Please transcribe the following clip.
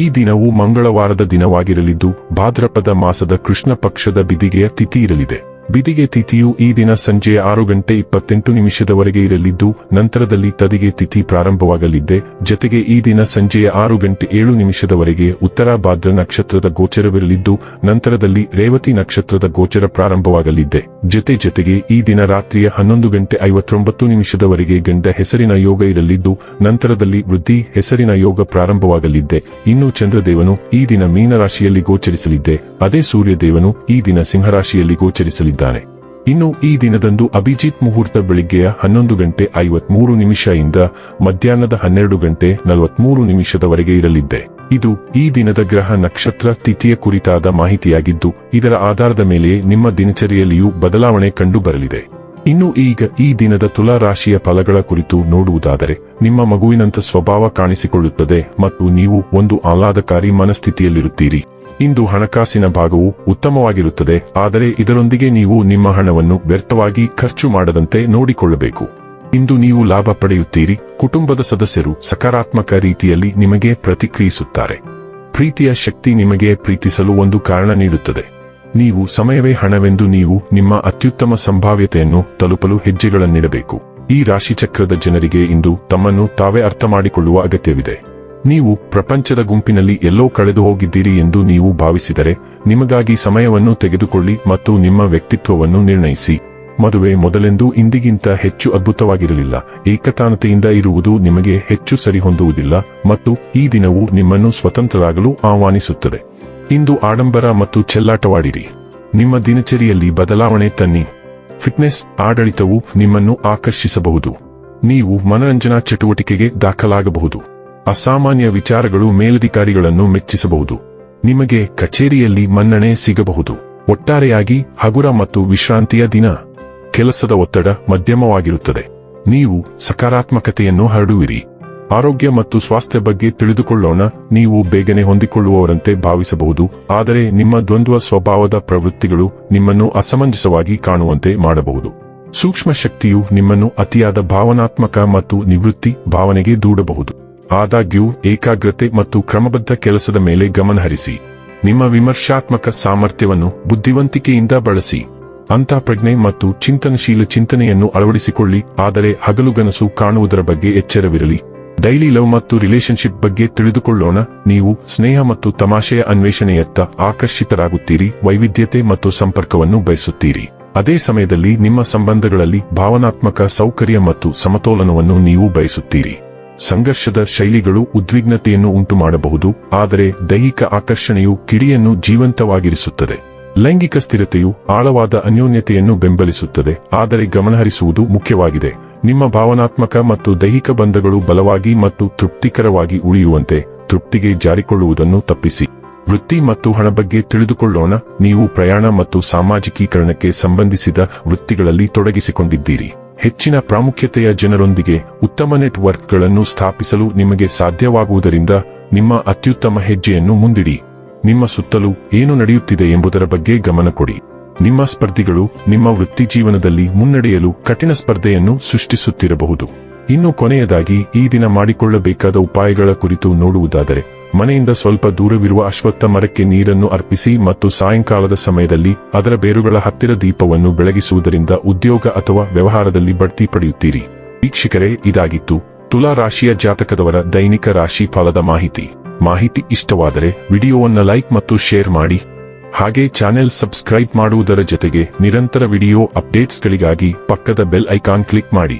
ಈ ದಿನವು ಮಂಗಳವಾರದ ದಿನವಾಗಿರಲಿದ್ದು ಭಾದ್ರಪದ ಮಾಸದ ಕೃಷ್ಣ ಪಕ್ಷದ ಬಿದಿಗೆಯ ತಿಥಿ ಇರಲಿದೆ. ಬಿದಿಗೆ ತಿಥಿಯು ಈ ದಿನ ಸಂಜೆ ಆರು ಗಂಟೆ ಇಪ್ಪತ್ತೆಂಟು ನಿಮಿಷದವರೆಗೆ ಇರಲಿದ್ದು, ನಂತರದಲ್ಲಿ ತದಿಗೆ ತಿಥಿ ಪ್ರಾರಂಭವಾಗಲಿದೆ ಜತೆಗೆ ಈ ದಿನ ಸಂಜೆಯ ಆರು ಗಂಟೆ ಏಳು ನಿಮಿಷದವರೆಗೆ ಉತ್ತರ ಭಾದ್ರ ನಕ್ಷತ್ರದ ಗೋಚರವಿರಲಿದ್ದು, ನಂತರದಲ್ಲಿ ರೇವತಿ ನಕ್ಷತ್ರದ ಗೋಚರ ಪ್ರಾರಂಭವಾಗಲಿದೆ ಜತೆ ಜತೆಗೆ ಈ ದಿನ ರಾತ್ರಿಯ ಹನ್ನೊಂದು ಗಂಟೆ ಐವತ್ತೊಂಬತ್ತು ನಿಮಿಷದವರೆಗೆ ಗಂಡ ಹೆಸರಿನ ಯೋಗ ಇರಲಿದ್ದು, ನಂತರದಲ್ಲಿ ವೃದ್ಧಿ ಹೆಸರಿನ ಯೋಗ ಪ್ರಾರಂಭವಾಗಲಿದೆ ಇನ್ನು ಚಂದ್ರದೇವನು ಈ ದಿನ ಮೀನರಾಶಿಯಲ್ಲಿ ಗೋಚರಿಸಲಿದ್ದೆ. ಅದೇ ಸೂರ್ಯದೇವನು ಈ ದಿನ ಸಿಂಹರಾಶಿಯಲ್ಲಿ ಇನ್ನು ಈ ದಿನದಂದು ಅಭಿಜಿತ್ ಮುಹೂರ್ತ ಬೆಳಿಗ್ಗೆಯ ಹನ್ನೊಂದು ಗಂಟೆ ಐವತ್ಮೂರು ನಿಮಿಷ ಇಂದ ಮಧ್ಯಾಹ್ನದ ಹನ್ನೆರಡು ಗಂಟೆ ನಲವತ್ಮೂರು ನಿಮಿಷದವರೆಗೆ ಇರಲಿದ್ದೆ ಇದು ಈ ದಿನದ ಗ್ರಹ ನಕ್ಷತ್ರ ತಿಥಿಯ ಕುರಿತಾದ ಮಾಹಿತಿಯಾಗಿದ್ದು, ಇದರ ಆಧಾರದ ಮೇಲೆ ನಿಮ್ಮ ದಿನಚರಿಯಲ್ಲಿಯೂ ಬದಲಾವಣೆ ಕಂಡು ಬರಲಿದೆ ಇನ್ನು ಈಗ ಈ ದಿನದ ತುಲಾ ರಾಶಿಯ ಫಲಗಳ ಕುರಿತು ನೋಡುವುದಾದರೆ, ನಿಮ್ಮ ಮಗುವಿನಂತ ಸ್ವಭಾವ ಕಾಣಿಸಿಕೊಳ್ಳುತ್ತದೆ ಮತ್ತು ನೀವು ಒಂದು ಆಹ್ಲಾದಕಾರಿ ಮನಸ್ಥಿತಿಯಲ್ಲಿರುತ್ತೀರಿ. ಇಂದು ಹಣಕಾಸಿನ ಭಾಗವು ಉತ್ತಮವಾಗಿರುತ್ತದೆ, ಆದರೆ ಇದರೊಂದಿಗೆ ನೀವು ನಿಮ್ಮ ಹಣವನ್ನು ವ್ಯರ್ಥವಾಗಿ ಖರ್ಚು ಮಾಡದಂತೆ ನೋಡಿಕೊಳ್ಳಬೇಕು. ಇಂದು ನೀವು ಲಾಭ ಪಡೆಯುತ್ತೀರಿ, ಕುಟುಂಬದ ಸದಸ್ಯರು ಸಕಾರಾತ್ಮಕ ರೀತಿಯಲ್ಲಿ ನಿಮಗೆ ಪ್ರತಿಕ್ರಿಯಿಸುತ್ತಾರೆ. ಪ್ರೀತಿಯ ಶಕ್ತಿ ನಿಮಗೆ ಪ್ರೀತಿಸಲು ಒಂದು ಕಾರಣ ನೀಡುತ್ತದೆ. ನೀವು ಸಮಯವೇ ಹಣವೆಂದು ನೀವು ನಿಮ್ಮ ಅತ್ಯುತ್ತಮ ಸಂಭಾವ್ಯತೆಯನ್ನು ತಲುಪಲು ಹೆಜ್ಜೆಗಳನ್ನಿಡಬೇಕು. ಈ ರಾಶಿಚಕ್ರದ ಜನರಿಗೆ ಇಂದು ತಮ್ಮನ್ನು ತಾವೇ ಅರ್ಥ ಮಾಡಿಕೊಳ್ಳುವ ಅಗತ್ಯವಿದೆ. ನೀವು ಪ್ರಪಂಚದ ಗುಂಪಿನಲ್ಲಿ ಎಲ್ಲೋ ಕಳೆದು ಹೋಗಿದ್ದೀರಿ ಎಂದು ನೀವು ಭಾವಿಸಿದರೆ, ನಿಮಗಾಗಿ ಸಮಯವನ್ನು ತೆಗೆದುಕೊಳ್ಳಿ ಮತ್ತು ನಿಮ್ಮ ವ್ಯಕ್ತಿತ್ವವನ್ನು ನಿರ್ಣಯಿಸಿ. ಮದುವೆ ಮೊದಲೆಂದು ಇಂದಿಗಿಂತ ಹೆಚ್ಚು ಅದ್ಭುತವಾಗಿರಲಿಲ್ಲ. ಏಕತಾನತೆಯಿಂದ ಇರುವುದು ನಿಮಗೆ ಹೆಚ್ಚು ಸರಿಹೊಂದುವುದಿಲ್ಲ ಮತ್ತು ಈ ದಿನವು ನಿಮ್ಮನ್ನು ಸ್ವತಂತ್ರರಾಗಲು ಆಹ್ವಾನಿಸುತ್ತದೆ. ಇಂದು ಆಡಂಬರ ಮತ್ತು ಚೆಲ್ಲಾಟವಾಡಿರಿ. ನಿಮ್ಮ ದಿನಚರಿಯಲ್ಲಿ ಬದಲಾವಣೆ ತನ್ನಿ. ಫಿಟ್ನೆಸ್, ಆಡಳಿತವು ನಿಮ್ಮನ್ನು ಆಕರ್ಷಿಸಬಹುದು. ನೀವು ಮನರಂಜನಾ ಚಟುವಟಿಕೆಗೆ ದಾಖಲಾಗಬಹುದು. ಅಸಾಮಾನ್ಯ ವಿಚಾರಗಳು ಮೇಲಧಿಕಾರಿಗಳನ್ನು ಮೆಚ್ಚಿಸಬಹುದು. ನಿಮಗೆ ಕಚೇರಿಯಲ್ಲಿ ಮನ್ನಣೆ ಸಿಗಬಹುದು. ಒಟ್ಟಾರೆಯಾಗಿ ಹಗುರ ಮತ್ತು ವಿಶ್ರಾಂತಿಯ ದಿನ. ಕೆಲಸದ ಒತ್ತಡ ಮಧ್ಯಮವಾಗಿರುತ್ತದೆ. ನೀವು ಸಕಾರಾತ್ಮಕತೆಯನ್ನು ಹರಡುವಿರಿ. ಆರೋಗ್ಯ ಮತ್ತು ಸ್ವಾಸ್ಥ್ಯ ಬಗ್ಗೆ ತಿಳಿದುಕೊಳ್ಳೋಣ. ನೀವು ಬೇಗನೆ ಹೊಂದಿಕೊಳ್ಳುವವರಂತೆ ಭಾವಿಸಬಹುದು. ಆದರೆ ನಿಮ್ಮ ದ್ವಂದ್ವ ಸ್ವಭಾವದ ಪ್ರವೃತ್ತಿಗಳು ನಿಮ್ಮನ್ನು ಅಸಮಂಜಸವಾಗಿ ಕಾಣುವಂತೆ ಮಾಡಬಹುದು. ಸೂಕ್ಷ್ಮ ಶಕ್ತಿಯು ನಿಮ್ಮನ್ನು ಅತಿಯಾದ ಭಾವನಾತ್ಮಕ ಮತ್ತು ನಿವೃತ್ತಿ ಭಾವನೆಗೆ ದೂಡಬಹುದು. ಆದಾಗ್ಯೂ, ಏಕಾಗ್ರತೆ ಮತ್ತು ಕ್ರಮಬದ್ಧ ಕೆಲಸದ ಮೇಲೆ ಗಮನಹರಿಸಿ ನಿಮ್ಮ ವಿಮರ್ಶಾತ್ಮಕ ಸಾಮರ್ಥ್ಯವನ್ನು ಬುದ್ಧಿವಂತಿಕೆಯಿಂದ ಬಳಸಿ. ಅಂತಃಪ್ರಜ್ಞೆ ಮತ್ತು ಚಿಂತನಶೀಲ ಚಿಂತನೆಯನ್ನು ಅಳವಡಿಸಿಕೊಳ್ಳಿ, ಆದರೆ ಹಗಲುಗನಸು ಕಾಣುವುದರ ಬಗ್ಗೆ ಎಚ್ಚರವಿರಲಿ. ಡೈಲಿ ಲವ್ ಮತ್ತು ರಿಲೇಶನ್ಶಿಪ್ ಬಗ್ಗೆ ತಿಳಿದುಕೊಳ್ಳೋಣ, ನೀವು ಸ್ನೇಹ ಮತ್ತು ತಮಾಷೆಯ ಅನ್ವೇಷಣೆಯತ್ತ ಆಕರ್ಷಿತರಾಗುತ್ತೀರಿ, ವೈವಿಧ್ಯತೆ ಮತ್ತು ಸಂಪರ್ಕವನ್ನು ಬಯಸುತ್ತೀರಿ. ಅದೇ ಸಮಯದಲ್ಲಿ ನಿಮ್ಮ ಸಂಬಂಧಗಳಲ್ಲಿ ಭಾವನಾತ್ಮಕ ಸೌಕರ್ಯ ಮತ್ತು ಸಮತೋಲನವನ್ನು ನೀವು ಬಯಸುತ್ತೀರಿ. ಸಂಘರ್ಷದ ಶೈಲಿಗಳು ಉದ್ವಿಗ್ನತೆಯನ್ನು ಉಂಟುಮಾಡಬಹುದು, ಆದರೆ ದೈಹಿಕ ಆಕರ್ಷಣೆಯು ಕಿಡಿಯನ್ನು ಜೀವಂತವಾಗಿರಿಸುತ್ತದೆ. ಲೈಂಗಿಕ ಸ್ಥಿರತೆಯು ಆಳವಾದ ಅನ್ಯೋನ್ಯತೆಯನ್ನು ಬೆಂಬಲಿಸುತ್ತದೆ, ಆದರೆ ಗಮನಹರಿಸುವುದು ಮುಖ್ಯವಾಗಿದೆ. ನಿಮ್ಮ ಭಾವನಾತ್ಮಕ ಮತ್ತು ದೈಹಿಕ ಬಂಧಗಳು ಬಲವಾಗಿ ಮತ್ತು ತೃಪ್ತಿಕರವಾಗಿ ಉಳಿಯುವಂತೆ ತೃಪ್ತಿಗೆ ಜಾರಿಕೊಳ್ಳುವುದನ್ನು ತಪ್ಪಿಸಿ. ವೃತ್ತಿ ಮತ್ತು ಹಣ ಬಗ್ಗೆ ತಿಳಿದುಕೊಳ್ಳೋಣ, ನೀವು ಪ್ರಯಾಣ ಮತ್ತು ಸಾಮಾಜಿಕೀಕರಣಕ್ಕೆ ಸಂಬಂಧಿಸಿದ ವೃತ್ತಿಗಳಲ್ಲಿ ತೊಡಗಿಸಿಕೊಂಡಿದ್ದೀರಿ. ಹೆಚ್ಚಿನ ಪ್ರಾಮುಖ್ಯತೆಯ ಜನರೊಂದಿಗೆ ಉತ್ತಮ ನೆಟ್ವರ್ಕ್ಗಳನ್ನು ಸ್ಥಾಪಿಸಲು ನಿಮಗೆ ಸಾಧ್ಯವಾಗುವುದರಿಂದ ನಿಮ್ಮ ಅತ್ಯುತ್ತಮ ಹೆಜ್ಜೆಯನ್ನು ಮುಂದಿಡಿ. ನಿಮ್ಮ ಸುತ್ತಲೂ ಏನು ನಡೆಯುತ್ತಿದೆ ಎಂಬುದರ ಬಗ್ಗೆ ಗಮನ ಕೊಡಿ. ನಿಮ್ಮ ಸ್ಪರ್ಧಿಗಳು ನಿಮ್ಮ ವೃತ್ತಿ ಜೀವನದಲ್ಲಿ ಮುನ್ನಡೆಯಲು ಕಠಿಣ ಸ್ಪರ್ಧೆಯನ್ನು ಸೃಷ್ಟಿಸುತ್ತಿರಬಹುದು. ಇನ್ನು ಕೊನೆಯದಾಗಿ ಈ ದಿನ ಮಾಡಿಕೊಳ್ಳಬೇಕಾದ ಉಪಾಯಗಳ ಕುರಿತು ನೋಡುವುದಾದರೆ ಮನೆಯಿಂದ ಸ್ವಲ್ಪ ದೂರವಿರುವ ಅಶ್ವತ್ಥ ಮರಕ್ಕೆ ನೀರನ್ನು ಅರ್ಪಿಸಿ ಮತ್ತು ಸಾಯಂಕಾಲದ ಸಮಯದಲ್ಲಿ ಅದರ ಬೇರುಗಳ ಹತ್ತಿರ ದೀಪವನ್ನು ಬೆಳಗಿಸುವುದರಿಂದ ಉದ್ಯೋಗ ಅಥವಾ ವ್ಯವಹಾರದಲ್ಲಿ ಬಡ್ತಿ ಪಡೆಯುತ್ತೀರಿ. ವೀಕ್ಷಕರೇ, ಇದಾಗಿತ್ತು ತುಲಾ ರಾಶಿಯ ಜಾತಕದವರ ದೈನಿಕ ರಾಶಿ ಫಲದ ಮಾಹಿತಿ. ಮಾಹಿತಿ ಇಷ್ಟವಾದರೆ ವಿಡಿಯೋವನ್ನು ಲೈಕ್ ಮತ್ತು ಶೇರ್ ಮಾಡಿ. ಹಾಗೆ ಚಾನೆಲ್ ಸಬ್ಸ್ಕ್ರೈಬ್ ಮಾಡುವುದರ ಜೊತೆಗೆ ನಿರಂತರ ವಿಡಿಯೋ ಅಪ್ಡೇಟ್ಸ್ಗಳಿಗಾಗಿ ಪಕ್ಕದ ಬೆಲ್ ಐಕಾನ್ ಕ್ಲಿಕ್ ಮಾಡಿ.